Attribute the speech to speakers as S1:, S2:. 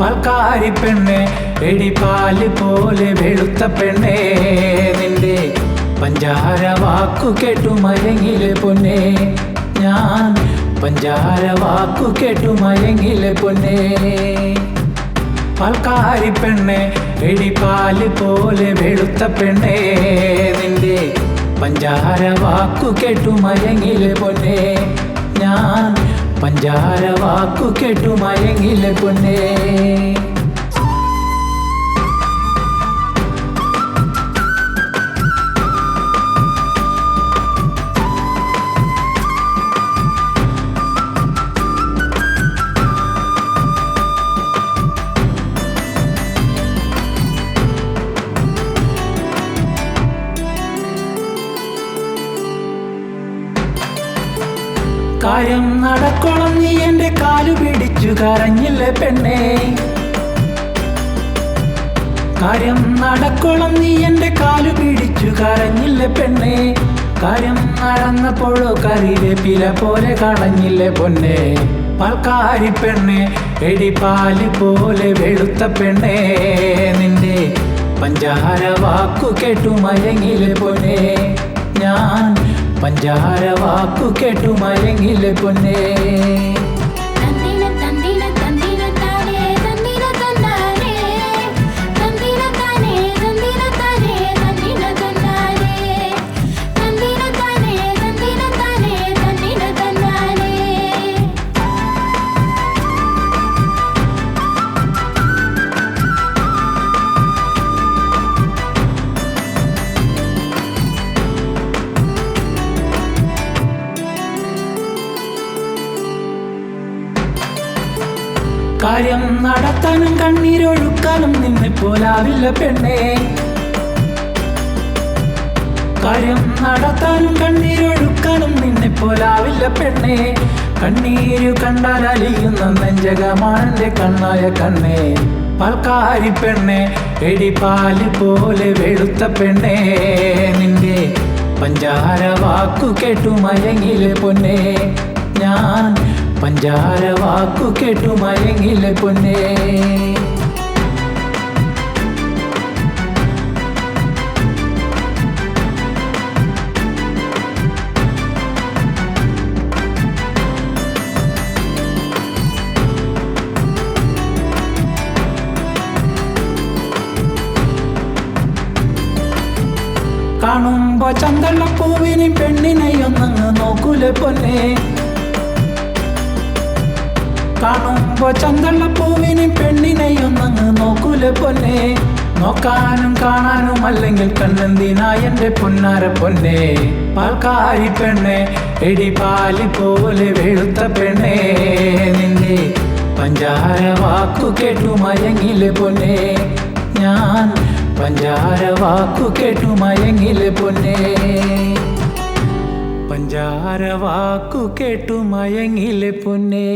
S1: പാൽക്കാരി പെണ്ണെ എടിപാൽ പോലെ വെളുത്ത പെണ്ണേ നിന്റെ പഞ്ചാര വാക്കു കേട്ടു മയങ്ങിലെ പൊന്നെ. ഞാൻ പഞ്ചാര വാക്കു കേട്ടു മയങ്ങിലെ പൊന്നെ. പാൽക്കാരി പെണ്ണെ എടിപാൽ പോലെ വെളുത്ത പെണ്ണേ നിന്റെ പഞ്ചാര വാക്കു കേട്ടു മയങ്ങിലെ പൊന്നെ. ഞാൻ പഞ്ചാര വാക്കു കേട്ടു മയങ്ങിലെ പൊന്നേ. കാര്യം നടക്കണം നീ എന്റെ കാലു പിടിച്ചു കരഞ്ഞില്ലേ പെണ്ണേ? കാര്യം നടക്കണം നീ എന്റെ കാലു പിടിച്ചു കരഞ്ഞില്ലേ പെണ്ണേ? കാര്യം നടന്നപ്പോഴോ കരിവേപ്പില പോലെ കടഞ്ഞില്ലേ പൊന്നേ? പാൽക്കാരി പെണ്ണേ എടിപ്പാൽ പോലെ വെളുത്ത പെണ്ണേ. നിന്റെ പഞ്ചാര വാക്കു കേട്ടു മയങ്ങിലെ പൊന്നേ? ഞാൻ പഞ്ചാര വാക്കു കേട്ടു മയങ്ങിലെ പൊന്നേ. കാര്യം നടത്താനും കണ്ണീരൊഴുക്കാനും നിന്നെ പോലാവില്ല പെണ്ണേ. കാര്യം നടത്താനും കണ്ണീരൊഴുക്കാനും നിന്നെ പോലാവില്ല പെണ്ണേ. കണ്ണീരു കണ്ടാൽ അലിയുന്ന നെഞ്ചകമാണെന്റെ കണ്ണായ കണ്ണേ. പാൽക്കാരി പെണ്ണേ എടിപ്പാൽ പോലെ വെളുത്ത പെണ്ണേ. നിന്റെ പഞ്ചാര വാക്കു കേട്ടു മയങ്ങിലെ പൊന്നേ. ഞാൻ പഞ്ചാര വാക്കു കേട്ടു മയങ്ങിലെ പൊന്നേ. കാണുമ്പോ ചന്തള്ളപ്പൂവിനെ പെണ്ണിനെ ഒന്നങ്ങ് നോക്കൂലെ പൊന്നെ. കാണുമ്പോ ചന്തള്ളപ്പൂവിനെ പെണ്ണിനെയൊന്നങ്ങ് നോക്കൂലെ പൊന്നെ. നോക്കാനും കാണാനും അല്ലെങ്കിൽ കണ്ണെന്തിനാ എന്റെ പൊന്നാര പൊന്നെ. പാൽക്കാരി പെണ്ണെ എടിപാലി പോലെ വെളുത്ത പെണ്ണേ. നിന്റെ പഞ്ചാര വാക്കു കേട്ടു മയങ്ങിലെ പൊന്നെ. ഞാൻ പഞ്ചാര വാക്കു കേട്ടു മയങ്ങിലെ പൊന്നേ. പഞ്ചാര വാക്കു കേട്ടു മയങ്ങിലെ പൊന്നേ.